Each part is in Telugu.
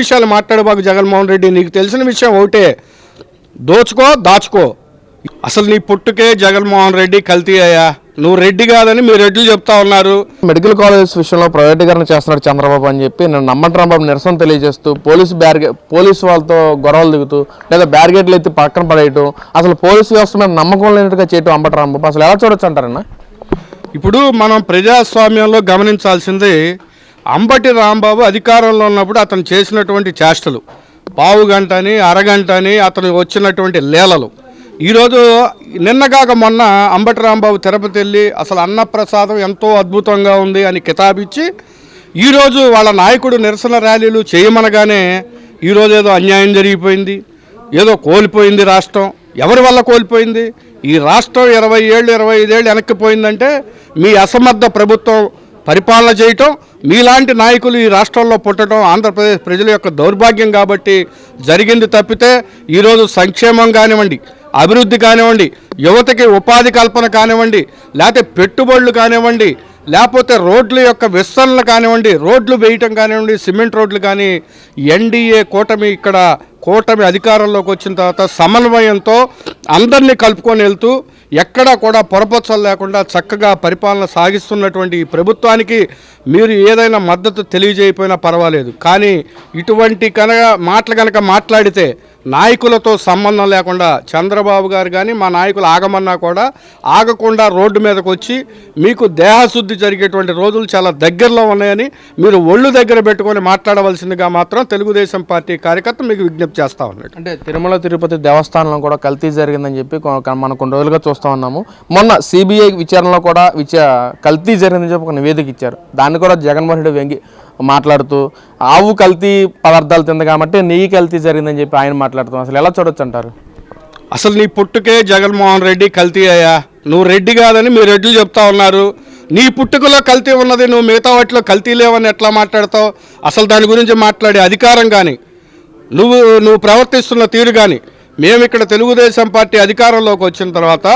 విషయాలు మాట్లాడబాకు జగన్మోహన్ రెడ్డి. నీకు తెలిసిన విషయం ఒకటే. దోచుకో దాచుకో. అసలు నీ పుట్టుకే జగన్మోహన్ రెడ్డి కల్తీ అయ్యా. నువ్వు రెడ్డి కాదని మీ రెడ్లు చెప్తా ఉన్నారు? మెడికల్ కాలేజెస్ విషయంలో ప్రైవేటీకరణ చేస్తున్నాడు చంద్రబాబు అని చెప్పి నేను నమ్మటం బాబు నిరసన తెలియజేస్తూ పోలీసు బ్యారిగే పోలీసు వాళ్ళతో గొడవలు దిగుతూ లేదా బ్యారిగేట్లు ఎత్తి పక్కన పడేయటం అసలు పోలీసు వ్యవస్థ మీద నమ్మకం లేనట్టుగా చేయటం అంబటరాం బాబు అసలు ఎలా చూడొచ్చు అంటారన్నా? ఇప్పుడు మనం ప్రజాస్వామ్యంలో గమనించాల్సింది అంబటి రాంబాబు అధికారంలో ఉన్నప్పుడు అతను చేసినటువంటి చేష్టలు. పావు గంట అని అరగంట అని అతను వచ్చినటువంటి లీలలు. ఈరోజు నిన్నగాక మొన్న అంబటి రాంబాబు తిరుపతి వెళ్ళి అసలు అన్నప్రసాదం ఎంతో అద్భుతంగా ఉంది అని కితాబిచ్చి ఈరోజు వాళ్ళ నాయకుడు నిరసన ర్యాలీలు చేయమనగానే ఈరోజు ఏదో అన్యాయం జరిగిపోయింది ఏదో కోల్పోయింది రాష్ట్రం. ఎవరి వల్ల కోల్పోయింది? ఈ రాష్ట్రం ఇరవై ఏళ్ళు ఇరవై ఐదేళ్ళు వెనక్కిపోయిందంటే మీ అసమర్థ ప్రభుత్వం పరిపాలన చేయటం మీలాంటి నాయకులు ఈ రాష్ట్రంలో పుట్టడం ఆంధ్రప్రదేశ్ ప్రజల యొక్క దౌర్భాగ్యం కాబట్టి జరిగింది తప్పితే ఈరోజు సంక్షేమం కానివ్వండి అభివృద్ధి కానివ్వండి యువతకి ఉపాధి కల్పన కానివ్వండి లేకపోతే పెట్టుబడులు కానివ్వండి లేకపోతే రోడ్ల యొక్క విస్తరణలు కానివ్వండి రోడ్లు వేయటం కానివ్వండి సిమెంట్ రోడ్లు కానీ ఎన్డీఏ కూటమి ఇక్కడ కూటమి అధికారంలోకి వచ్చిన తర్వాత సమన్వయంతో అందరినీ కలుపుకొని వెళ్తూ ఎక్కడా కూడా పొరపచ్చలు లేకుండా చక్కగా పరిపాలన సాగిస్తున్నటువంటి ఈ ప్రభుత్వానికి మీరు ఏదైనా మద్దతు తెలియజేయకపోయినా పర్వాలేదు. కానీ ఇటువంటి కనుక మాటలు కనుక మాట్లాడితే నాయకులతో సంబంధం లేకుండా చంద్రబాబు గారు కానీ మా నాయకులు ఆగమన్నా కూడా ఆగకుండా రోడ్డు మీదకు వచ్చి మీకు దేహశుద్ధి జరిగేటువంటి రోజులు చాలా దగ్గరలో ఉన్నాయని మీరు ఒళ్ళు దగ్గర పెట్టుకొని మాట్లాడవలసిందిగా మాత్రం తెలుగుదేశం పార్టీ కార్యకర్త మీకు విజ్ఞప్తి చేస్తా ఉన్నాడు. అంటే తిరుమల తిరుపతి దేవస్థానంలో కూడా కల్తీ జరిగిందని చెప్పి మనం కొన్ని రోజులుగా చూస్తూ ఉన్నాము. మొన్న సిబిఐ విచారణలో కూడా విచ కల్తీ జరిగిందని చెప్పి ఒక నివేదిక ఇచ్చారు. దాన్ని కూడా జగన్మోహన్ రెడ్డి వ్యంగి మాట్లాడుతూ ఆవు కల్తీ పదార్థాలు తింది కాబట్టి నెయ్యి కల్తీ జరిగిందని చెప్పి ఆయన మాట్లాడుతాం అసలు ఎలా చూడొచ్చు అంటారు అసలు నీ పుట్టుకే జగన్మోహన్ రెడ్డి కల్తీ అయ్యా. నువ్వు రెడ్డి కాదని మీ రెడ్లు చెప్తా ఉన్నారు. నీ పుట్టుకలో కల్తీ ఉన్నది నువ్వు మిగతా వాటిలో కల్తీ లేవని ఎట్లా మాట్లాడతావు? అసలు దాని గురించి మాట్లాడే అధికారం కానీ నువ్వు నువ్వు ప్రవర్తిస్తున్న తీరు కానీ మేము ఇక్కడ తెలుగుదేశం పార్టీ అధికారంలోకి వచ్చిన తర్వాత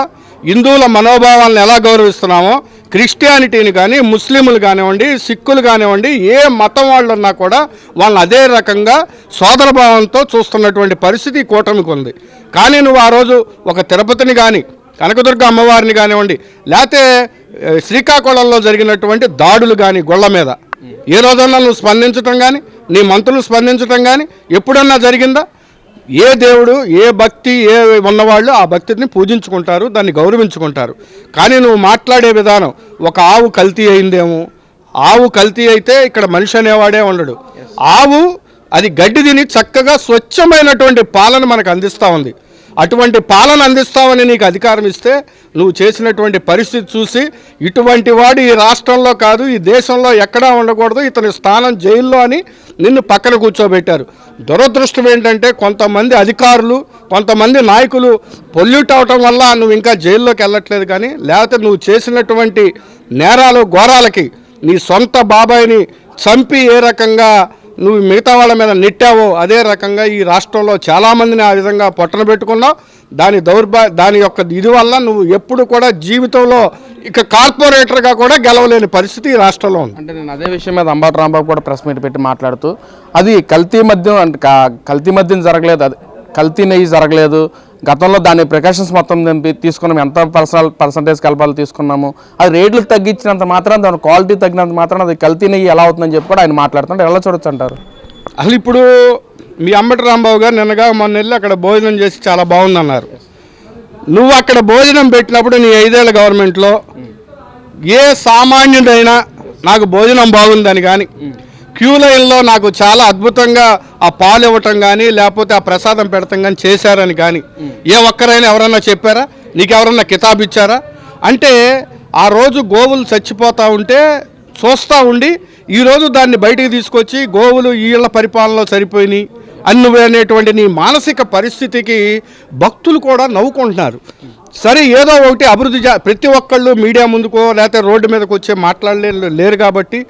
హిందువుల మనోభావాలను ఎలా గౌరవిస్తున్నామో క్రిస్టియానిటీని కానీ ముస్లింలు కానివ్వండి సిక్కులు కానివ్వండి ఏ మతం వాళ్ళు ఉన్నా కూడా వాళ్ళని అదే రకంగా సోదరభావంతో చూస్తున్నటువంటి పరిస్థితి కూటమికి ఉంది. కానీ నువ్వు ఆ రోజు ఒక తిరుపతిని కానీ కనకదుర్గ అమ్మవారిని కానివ్వండి లేకపోతే శ్రీకాకుళంలో జరిగినటువంటి దాడులు కానీ గొళ్ళ మీద ఏ రోజన్నా నువ్వు స్పందించటం కానీ నీ మంత్రులు స్పందించటం కానీ ఎప్పుడన్నా జరిగిందా? ఏ దేవుడు ఏ భక్తి ఏ ఉన్నవాళ్ళు ఆ భక్తిని పూజించుకుంటారు దాన్ని గౌరవించుకుంటారు. కానీ నువ్వు మాట్లాడే విధానం ఒక ఆవు కల్తీ అయిందేమో? ఆవు కల్తీ అయితే ఇక్కడ మనిషి అనేవాడే ఉండడు. ఆవు అది గడ్డి తిని చక్కగా స్వచ్ఛమైనటువంటి పాలన మనకు అందిస్తూ ఉంది. అటువంటి పాలన అందిస్తామని నీకు అధికారం ఇస్తే నువ్వు చేసినటువంటి పరిస్థితి చూసి ఇటువంటి వాడు ఈ రాష్ట్రంలో కాదు ఈ దేశంలో ఎక్కడా ఉండకూడదు ఇతని స్థానం జైల్లో అని నిన్ను పక్కన కూర్చోబెట్టారు. దురదృష్టం ఏంటంటే కొంతమంది అధికారులు కొంతమంది నాయకులు పొల్యూట్ అవటం వల్ల నువ్వు ఇంకా జైల్లోకి వెళ్ళట్లేదు కానీ లేకపోతే నువ్వు చేసినటువంటి నేరాలు ఘోరాలకి నీ సొంత బాబాయిని చంపి ఏ రకంగా నువ్వు మిగతా వాళ్ళ మీద నెట్టావో అదే రకంగా ఈ రాష్ట్రంలో చాలామందిని ఆ విధంగా పొట్టన పెట్టుకున్నావు. దాని దౌర్భా దాని యొక్క ఇది వల్ల నువ్వు ఎప్పుడు కూడా జీవితంలో ఇక కార్పొరేటర్గా కూడా గెలవలేని పరిస్థితి ఈ రాష్ట్రంలో ఉంది. అంటే నేను అదే విషయం మీద అంబాటి రాంబాబు కూడా ప్రెస్ మీట్ పెట్టి మాట్లాడుతూ అది కల్తీ మద్యం అంటే కల్తీ మద్యం జరగలేదు అది కల్తీ నెయ్యి జరగలేదు గతంలో దాని ప్రికాషన్స్ మొత్తం తీసుకున్నాం ఎంత పర్సనల్ పర్సంటేజ్ కలపాలి తీసుకున్నాము అది రేట్లు తగ్గించినంత మాత్రం దాని క్వాలిటీ తగ్గినంత మాత్రం అది కల్తీ నెయ్యి ఎలా అవుతుందని చెప్పి కూడా ఆయన మాట్లాడుతుంటే ఎలా చూడొచ్చు అంటారు? అసలు ఇప్పుడు మీ అంబటి రాంబాబు గారు నిన్నగా మొన్న వెళ్ళి అక్కడ భోజనం చేసి చాలా బాగుందన్నారు. నువ్వు అక్కడ భోజనం పెట్టినప్పుడు నీ ఐదేళ్ళ గవర్నమెంట్లో ఏ సామాన్యుడైనా నాకు భోజనం బాగుందని కానీ క్యూ లైన్లో నాకు చాలా అద్భుతంగా ఆ పాలు ఇవ్వటం కానీ లేకపోతే ఆ ప్రసాదం పెడతాం కానీ చేశారని కానీ ఏ ఒక్కరైనా ఎవరన్నా చెప్పారా? నీకు ఎవరన్నా కితాబ్ ఇచ్చారా? అంటే ఆ రోజు గోవులు చచ్చిపోతూ ఉంటే చూస్తూ ఉండి ఈరోజు దాన్ని బయటికి తీసుకొచ్చి గోవులు ఈళ్ళ పరిపాలనలో సరిపోయినాయి. అన్ను అనేటువంటి నీ మానసిక పరిస్థితికి భక్తులు కూడా నవ్వుకుంటున్నారు. సరే ఏదో ఒకటి అభివృద్ధి ప్రతి ఒక్కళ్ళు మీడియా ముందుకో లేకపోతే రోడ్డు మీదకి వచ్చే మాట్లాడలే లేరు కాబట్టి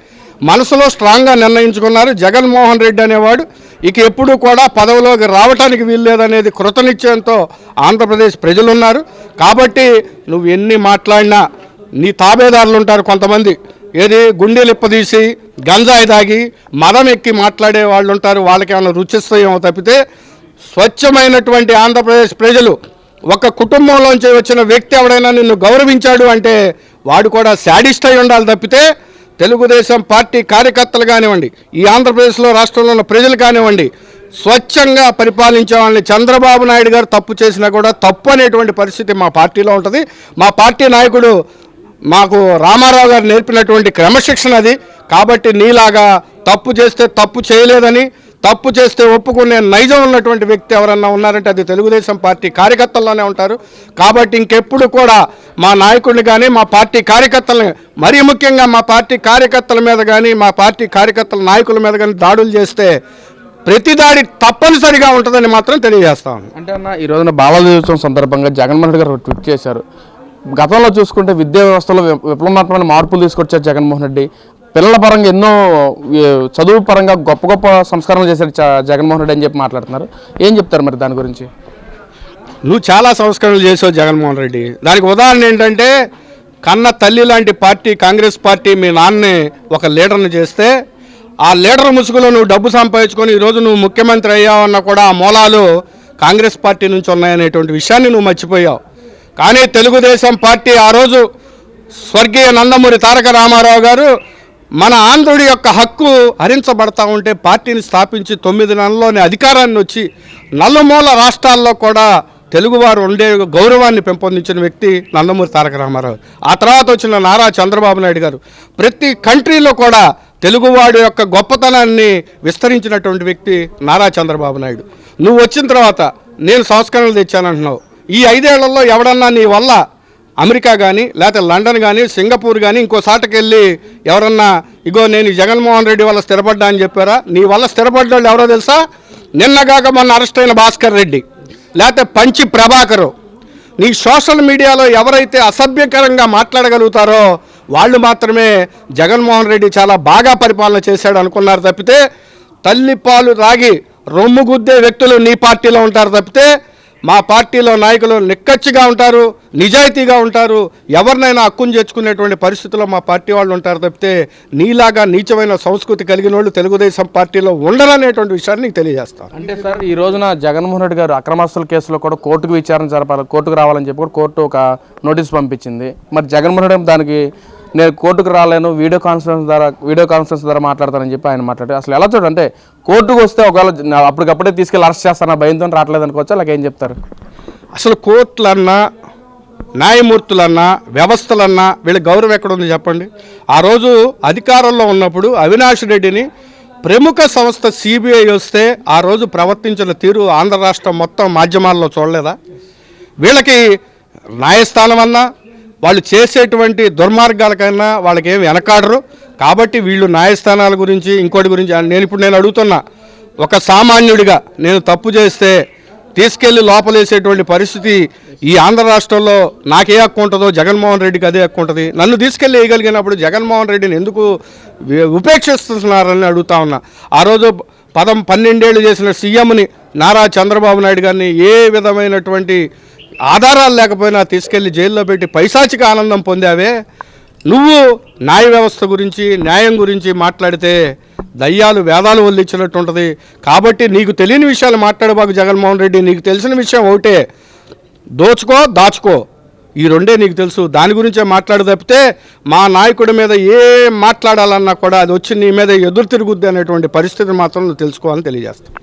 మనసులో స్ట్రాంగ్గా నిర్ణయించుకున్నారు జగన్మోహన్ రెడ్డి అనేవాడు. ఇక ఎప్పుడూ కూడా పదవిలోకి రావటానికి వీల్లేదనేది కృతనిశ్చయంతో ఆంధ్రప్రదేశ్ ప్రజలున్నారు. కాబట్టి నువ్వు ఎన్ని మాట్లాడినా నీ తాబేదారులు ఉంటారు కొంతమంది. ఏది గుండెలు ఇప్పదీసి గంజాయి తాగి మదం ఎక్కి మాట్లాడే వాళ్ళు ఉంటారు వాళ్ళకి ఏమైనా రుచిస్తాయేమో తప్పితే స్వచ్ఛమైనటువంటి ఆంధ్రప్రదేశ్ ప్రజలు ఒక కుటుంబంలోంచి వచ్చిన వ్యక్తి ఎవడైనా నిన్ను గౌరవించాడు అంటే వాడు కూడా శాడిస్ట్ అయి ఉండాలి తప్పితే తెలుగుదేశం పార్టీ కార్యకర్తలు కానివ్వండి ఈ ఆంధ్రప్రదేశ్లో రాష్ట్రంలో ఉన్న ప్రజలు కానివ్వండి స్వచ్ఛంగా పరిపాలించే వాళ్ళని చంద్రబాబు నాయుడు గారు తప్పు చేసినా కూడా తప్పు అనేటువంటి పరిస్థితి మా పార్టీలో ఉంటుంది. మా పార్టీ నాయకుడు మాకు రామారావు గారు నేర్పినటువంటి క్రమశిక్షణ అది. కాబట్టి నీలాగా తప్పు చేస్తే తప్పు చేయలేదని తప్పు చేస్తే ఒప్పుకునే నైజం ఉన్నటువంటి వ్యక్తి ఎవరన్నా ఉన్నారంటే అది తెలుగుదేశం పార్టీ కార్యకర్తల్లోనే ఉంటారు. కాబట్టి ఇంకెప్పుడు కూడా మా నాయకుడిని కానీ మా పార్టీ కార్యకర్తలని మరీ ముఖ్యంగా మా పార్టీ కార్యకర్తల మీద కానీ మా పార్టీ కార్యకర్తల నాయకుల మీద కానీ దాడులు చేస్తే ప్రతి దాడి తప్పనిసరిగా ఉంటుందని మాత్రం తెలియజేస్తాను అంటే అన్న ఈ రోజున బాల దినోత్సవం సందర్భంగా జగన్మోహన్ రెడ్డి గారు ట్వీట్ చేశారు. గతంలో చూసుకుంటే విద్యా వ్యవస్థలో వి- విప్లవాత్మకమైన మార్పులు తీసుకొచ్చారు జగన్మోహన్ రెడ్డి. పిల్లల పరంగా ఎన్నో చదువు పరంగా గొప్ప గొప్ప సంస్కరణలు చేశారు జగన్మోహన్ రెడ్డి అని చెప్పి మాట్లాడుతున్నారు. ఏం చెప్తారు మరి దాని గురించి? నువ్వు చాలా సంస్కరణలు చేసావు జగన్మోహన్ రెడ్డి. దానికి ఉదాహరణ ఏంటంటే కన్న తల్లి లాంటి పార్టీ కాంగ్రెస్ పార్టీ మీ నాన్నని ఒక లీడర్ని చేస్తే ఆ లీడర్ ముసుగులో నువ్వు డబ్బు సంపాదించుకొని ఈరోజు నువ్వు ముఖ్యమంత్రి అయ్యావన్నా కూడా ఆ మూలాలు కాంగ్రెస్ పార్టీ నుంచి ఉన్నాయనేటువంటి విషయాన్ని నువ్వు మర్చిపోయావు. కానీ తెలుగుదేశం పార్టీ ఆ రోజు స్వర్గీయ నందమూరి తారక రామారావు గారు మన ఆంధ్రుడి యొక్క హక్కు హరించబడతా ఉంటే పార్టీని స్థాపించి తొమ్మిది నెలల్లోనే అధికారాన్ని వచ్చి నలుమూల రాష్ట్రాల్లో కూడా తెలుగువారు ఉండే గౌరవాన్ని పెంపొందించిన వ్యక్తి నందమూరి తారక రామారావు. ఆ తర్వాత వచ్చిన నారా చంద్రబాబు నాయుడు గారు. ప్రతి కంట్రీలో కూడా తెలుగువాడు యొక్క గొప్పతనాన్ని విస్తరించినటువంటి వ్యక్తి నారా చంద్రబాబు నాయుడు. నువ్వు వచ్చిన తర్వాత నేను సంస్కరణలు తెచ్చానంటున్నావు. ఈ ఐదేళ్ళలో ఎవడన్నా నీ వల్ల అమెరికా కానీ లేకపోతే లండన్ కానీ సింగపూర్ కానీ ఇంకో సాటకి వెళ్ళి ఎవరన్నా ఇగో నేను జగన్మోహన్ రెడ్డి వల్ల స్థిరపడ్డా అని చెప్పారా? నీ వల్ల స్థిరపడ్డ వాళ్ళు ఎవరో తెలుసా? నిన్నగాక మొన్న అరెస్ట్ అయిన భాస్కర్ రెడ్డి లేకపోతే పంచి ప్రభాకరు. నీ సోషల్ మీడియాలో ఎవరైతే అసభ్యకరంగా మాట్లాడగలుగుతారో వాళ్ళు మాత్రమే జగన్మోహన్ రెడ్డి చాలా బాగా పరిపాలన చేశాడు అనుకున్నారు తప్పితే తల్లిపాలు రాగి రొమ్ము గుద్దే వ్యక్తులు నీ పార్టీలో ఉంటారు తప్పితే మా పార్టీలో నాయకులు నిక్కచ్చిగా ఉంటారు నిజాయితీగా ఉంటారు. ఎవరినైనా హక్కును చేర్చుకునేటువంటి పరిస్థితుల్లో మా పార్టీ వాళ్ళు ఉంటారు తప్పితే నీలాగా నీచమైన సంస్కృతి కలిగిన వాళ్ళు తెలుగుదేశం పార్టీలో ఉండరనేటువంటి విషయాన్ని నీకు తెలియజేస్తాను. అంటే సార్ ఈ రోజున జగన్మోహన్ రెడ్డి గారు అక్రమాస్తుల కేసులో కూడా కోర్టుకు విచారణ జరపాలి కోర్టుకు రావాలని చెప్పి కూడా కోర్టు ఒక నోటీస్ పంపించింది. మరి జగన్మోహన్ రెడ్డి దానికి నేను కోర్టుకు రాలేను వీడియో కాన్ఫరెన్స్ ద్వారా వీడియో కాన్ఫరెన్స్ ద్వారా మాట్లాడతానని చెప్పి ఆయన మాట్లాడారు. అసలు ఎలా చూడండి అంటే కోర్టుకు వస్తే ఒకవేళ అప్పటికప్పుడే తీసుకెళ్ళి అరెస్ట్ చేస్తాను భయంతో రావట్లేదు అనుకోవచ్చు? అలాగే ఏం చెప్తారు? అసలు కోర్టులన్నా న్యాయమూర్తులన్నా వ్యవస్థలన్నా వీళ్ళ గౌరవం ఎక్కడ ఉంది చెప్పండి? ఆ రోజు అధికారంలో ఉన్నప్పుడు అవినాష్ రెడ్డిని ప్రముఖ సంస్థ సిబిఐ వస్తే ఆ రోజు ప్రవర్తించిన తీరు ఆంధ్ర రాష్ట్రం మొత్తం మాధ్యమాల్లో చూడలేదా? వీళ్ళకి న్యాయస్థానం అన్నా వాళ్ళు చేసేటువంటి దుర్మార్గాలకైనా వాళ్ళకి ఏమి వెనకాడరు. కాబట్టి వీళ్ళు న్యాయస్థానాల గురించి ఇంకోటి గురించి నేను ఇప్పుడు నేను అడుగుతున్నా. ఒక సామాన్యుడిగా నేను తప్పు చేస్తే తీసుకెళ్ళి లోపలేసేటువంటి పరిస్థితి ఈ ఆంధ్ర రాష్ట్రంలో నాకే హక్కు ఉంటుందో జగన్మోహన్ రెడ్డికి అదే హక్కు ఉంటుంది. నన్ను తీసుకెళ్ళి వేయగలిగినప్పుడు జగన్మోహన్ రెడ్డిని ఎందుకు ఉపేక్షిస్తున్నారని అడుగుతా ఉన్నా. ఆ రోజు పదం పన్నెండేళ్ళు చేసిన సీఎంని నారా చంద్రబాబు నాయుడు గారిని ఏ విధమైనటువంటి ఆధారాలు లేకపోయినా తీసుకెళ్ళి జైల్లో పెట్టి పైశాచిక ఆనందం పొందావే? నువ్వు న్యాయ వ్యవస్థ గురించి న్యాయం గురించి మాట్లాడితే దయ్యాలు వేదాలు వల్లించినట్టు ఉంటుంది కాబట్టి నీకు తెలియని విషయాలు మాట్లాడబాకు జగన్మోహన్ రెడ్డి. నీకు తెలిసిన విషయం ఒకటే. దోచుకో దాచుకో. ఈ రెండే నీకు తెలుసు. దాని గురించే మాట్లాడు తప్పితే మా నాయకుడి మీద ఏం మాట్లాడాలన్నా కూడా అది వచ్చి నీ మీద ఎదురు తిరుగుద్ది అనేటువంటి పరిస్థితిని మాత్రం నువ్వు తెలుసుకోవాలని తెలియజేస్తాను